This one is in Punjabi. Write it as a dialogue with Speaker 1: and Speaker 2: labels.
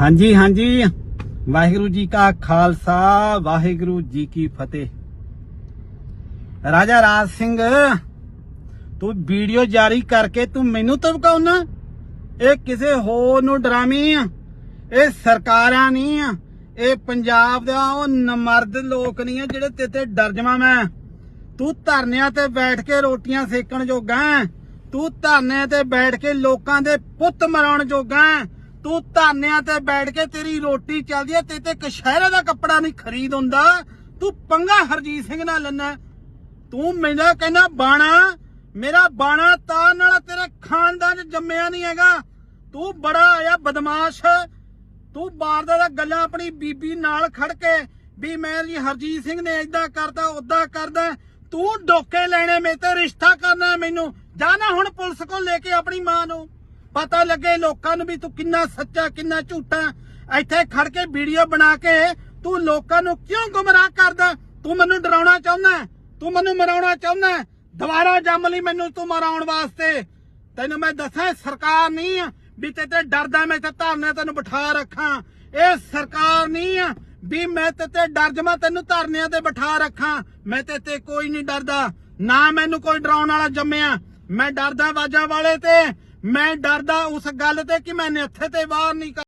Speaker 1: ਹਾਂਜੀ ਹਾਂਜੀ। ਵਾਹਿਗੁਰੂ ਜੀ ਕਾ ਖਾਲਸਾ, ਵਾਹਿਗੁਰੂ ਜੀ ਕੀ ਫਤਿਹ। ਰਾਜਾ ਰਾਜ ਸਿੰਘ, ਤੂੰ ਵੀਡੀਓ ਜਾਰੀ ਕਰਕੇ ਤੂੰ ਮੈਨੂੰ ਧਮਕਾਉਣਾ? ਇਹ ਕਿਸੇ ਹੋਰ ਨੂੰ ਡਰਾਮੀ ਆ? ਇਹ ਸਰਕਾਰਾਂ ਨਹੀਂ ਆ? ਇਹ ਪੰਜਾਬ ਦਾ ਉਹ ਨਮਰਦ ਲੋਕ ਨਹੀਂ ਆ ਜਿਹੜੇ ਤੇਤੇ ਡਰ ਜਾਵਾਂ ਮੈਂ? ਤੂੰ ਧਰਨਿਆਂ ਤੇ ਬੈਠ ਕੇ ਰੋਟੀਆਂ ਸੇਕਣ ਜੋਗਾ ਤੂੰ ਧਰਨਿਆਂ ਤੇ ਬੈਠ ਕੇ ਲੋਕਾਂ ਦੇ ਪੁੱਤ ਮਰਾਉਣ ਜੋਗਾ ਤੂੰ ਧਰਨਿਆਂ ਤੇ ਬੈਠ ਕੇ ਤੇਰੀ ਰੋਟੀ ਚੱਲਦੀ ਐ ਤੇ ਤੇ ਕਸ਼ਹਿਰੇ ਦਾ ਕੱਪੜਾ ਨਹੀਂ ਖਰੀਦ ਹੁੰਦਾ। ਤੂੰ ਪੰਗਾ ਹਰਜੀਤ ਸਿੰਘ ਨਾਲ ਲੈਣਾ ਤੂੰ ਮੈਨੂੰ ਕਹਿੰਦਾ, ਬਾਣਾ, ਮੇਰਾ ਬਾਣਾ ਤਾਂ ਨਾਲ ਤੇਰੇ ਖਾਨਦਾਨ ਜੰਮਿਆ ਨਹੀਂ ਹੈਗਾ। ਤੂੰ ਬੜਾ ਆਇਆ ਬਦਮਾਸ਼। ਤੂੰ ਬਾਰਦਾ ਦਾ ਗੱਲਾਂ ਆਪਣੀ ਬੀਬੀ ਨਾਲ ਖੜ ਕੇ ਵੀ ਮੈਂ ਜੀ ਹਰਜੀਤ ਸਿੰਘ ਨੇ ਇਦਾਂ ਕਰਦਾ ਉਦਾਂ ਕਰਦਾ ਤੂੰ ਡੋਕੇ ਲੈਣੇ ਮੇਰੇ ਤੇ ਰਿਸ਼ਤਾ ਕਰਨਾ ਮੈਨੂੰ। ਜਾ ਨਾ ਹੁਣ ਪੁਲਿਸ ਕੋਲ ਲੈ ਕੇ ਆਪਣੀ ਮਾਂ ਨੂੰ। ਪਤਾ ਲੱਗੇ ਲੋਕਾਂ ਨੂੰ ਵੀ ਤੂੰ ਕਿੰਨਾ ਸੱਚਾ, ਕਿੰਨਾ ਝੂਠਾ ਇੱਥੇ ਖੜ ਕੇ ਵੀਡੀਓ ਬਣਾ ਕੇ ਤੂੰ ਲੋਕਾਂ ਨੂੰ ਕਿਉਂ ਗੁੰਮਰਾਹ ਕਰਦਾ? ਤੂੰ ਮੈਨੂੰ ਡਰਾਉਣਾ ਚਾਹੁੰਦਾ ਤੂੰ ਮੈਨੂੰ ਮਰਾਉਣਾ ਚਾਹੁੰਦਾ ਦੁਬਾਰਾ ਜੰਮ ਲਈ ਮੈਨੂੰ ਤੂੰ ਮਰਾਉਣ ਵਾਸਤੇ। ਤੈਨੂੰ ਮੈਂ ਦੱਸਾਂ, ਸਰਕਾਰ ਨਹੀਂ ਆ ਵੀ ਤੇ ਤੇ ਡਰਦਾ ਮੈਂ ਤੇ ਧਰਨੇ ਤੈਨੂੰ ਬਿਠਾ ਰੱਖਾਂ। ਇਹ ਸਰਕਾਰ ਨਹੀਂ ਆ ਵੀ ਮੈਂ ਤੇ ਤੇ ਡਰ ਜਮਾ ਤੈਨੂੰ ਧਰਨਿਆਂ ਤੇ ਬਿਠਾ ਰੱਖਾਂ। ਮੈਂ ਤੇ ਤੇ ਕੋਈ ਨਹੀਂ ਡਰਦਾ। ਨਾ ਮੈਨੂੰ ਕੋਈ ਡਰਾਉਣ ਵਾਲਾ ਜੰਮਿਆ। ਮੈਂ ਡਰਦਾ ਬਾਜਾਂ ਵਾਲੇ ਤੇ। ਮੈਂ ਡਰਦਾ ਉਸ ਗੱਲ ਤੇ ਕਿ ਮੈਂ ਇੱਥੇ ਤੇ ਬਾਹਰ ਨਹੀਂ